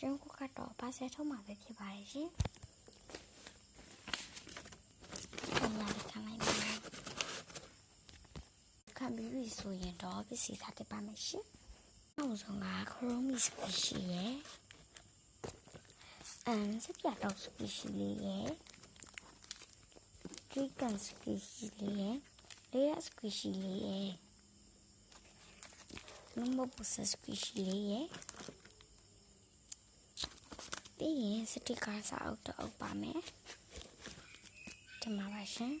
ရှင်ခုကတော့ပါဆယ်ထုံးမှာပဲဖြစ်ပါတယ်ရှင်။ပုံလာခံလိုက်ပါမယ်။ခံပြီးပြီဆိုရင်တော့ပစ္စည်းစားတက်ပါမယ်ရှင်။နောက်ဆုံးကခရိုမီစပီရှိရဲ့။အမ်စပြတော့စပီရှိလေးရဲ့။ဂီကန်စပီရှိလေးရဲ့။လေးရစပီရှိလေးရဲ့။နမပူစစပီရှိလေးရဲ့။ ပြီးရင်စတိကာစာအုပ်တော့အုပ်ပါမယ်ဒီမှာပါရှင်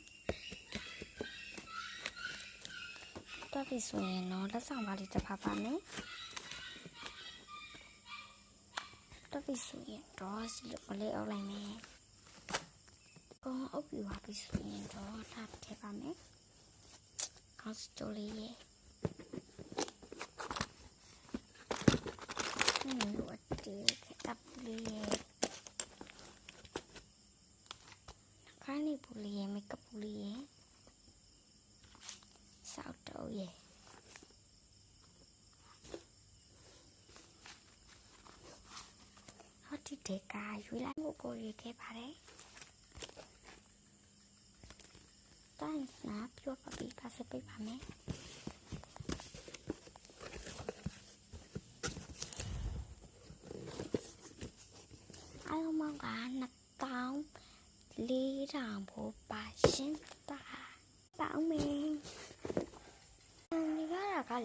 တော့ပြီဆိုရင်တော့လက်ဆောင်ပါလေးတစ်ဖက်ပါမယ်တော့ပြီဆိုရင်တော့စီလိုလေးအုပ်လိုက်မယ်ကောင်းအုပ်ပြီးပါပြီဆိုရင်တော့ထားထည့်ပါမယ်ကောင်းစတိုလေးရဲ့อืมလိုအပ်တယ်တပ်လေးရဲ့ ခိုင်းနေပူလေးရဲ့မိတ်ကပ်ပူလေးရဲ့ စောက်တော့ရဲ့ဟောဒီတေကာရွေးလိုက်ဖို့ကိုရွေးခဲ့ပါတယ်တိုင်းနာပြောပါပြီးပါစပိတ်ပါမယ်အလုံးမောင်က2000လေးထောင်ဖို့ပါရှင်းပါပေါင်းမင်းဒီကရက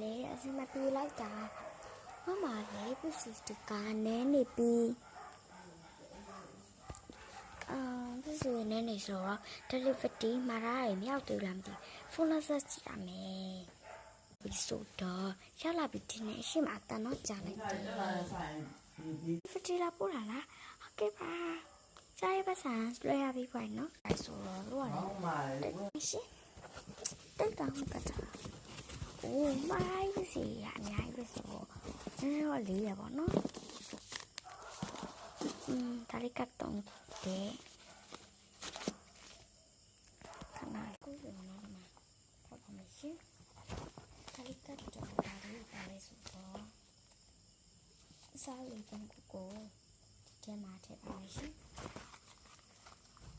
လည်းအစမပြေလိုက်တာမမလေးပစ္စည်းတကာနဲနေပြီးအာပစ္စည်းနဲနေဆိုတော့ delivery မှာရရင်မြောက်သေးလားမသိဖုန်းလက်ဆက်ကြည့်ရမယ်ပြီးဆိုတော့ရလာပြီဒီနေ့အရှိမအတန်တော့ကြာလိုက်တယ်ဖတီလာပို့လာလားဟုတ်ကဲ့ပါကြားရပါစံလွှဲရပြီးခွိုင်နော်အဲဆိုတော့လို့ရတယ်ရှင်တိတ်တောင်ကတာအိုး မိုင်းစီရအများကြီးပဲဆိုတော့အဲတော့လေးရပါနော်อืมဒါလေးကတော့တဲ့ခဏကိုရနော်မှာဖတ်ပါမယ်ရှင်ဒါလေးကတော့ဒါလေးပါလေဆိုတော့စားလေးပုံကိုကိုထဲမှာထည့်ပါမယ်ရှင်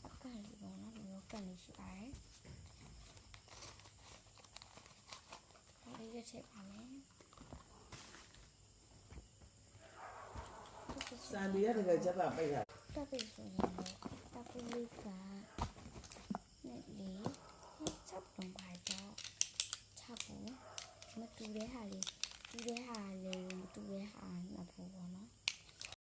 အကန့်လေးပေါ့နော်ဒီလိုကန့်လေးရှိပါတယ် ဒါလေးရထည့်ပါမယ်စံဒီရတကယ်ချက်ပါပိတ်တာတပ်ပြီးဆိုရင်တော့တပ်ပြီးလေးကနဲ့လေးချက်ပုံပါတော့ချက်ပုံမတူတဲ့ဟာလေးတူတဲ့ဟာလေးမတူတဲ့ဟာနှစ်ဖို့ပေါ့နော်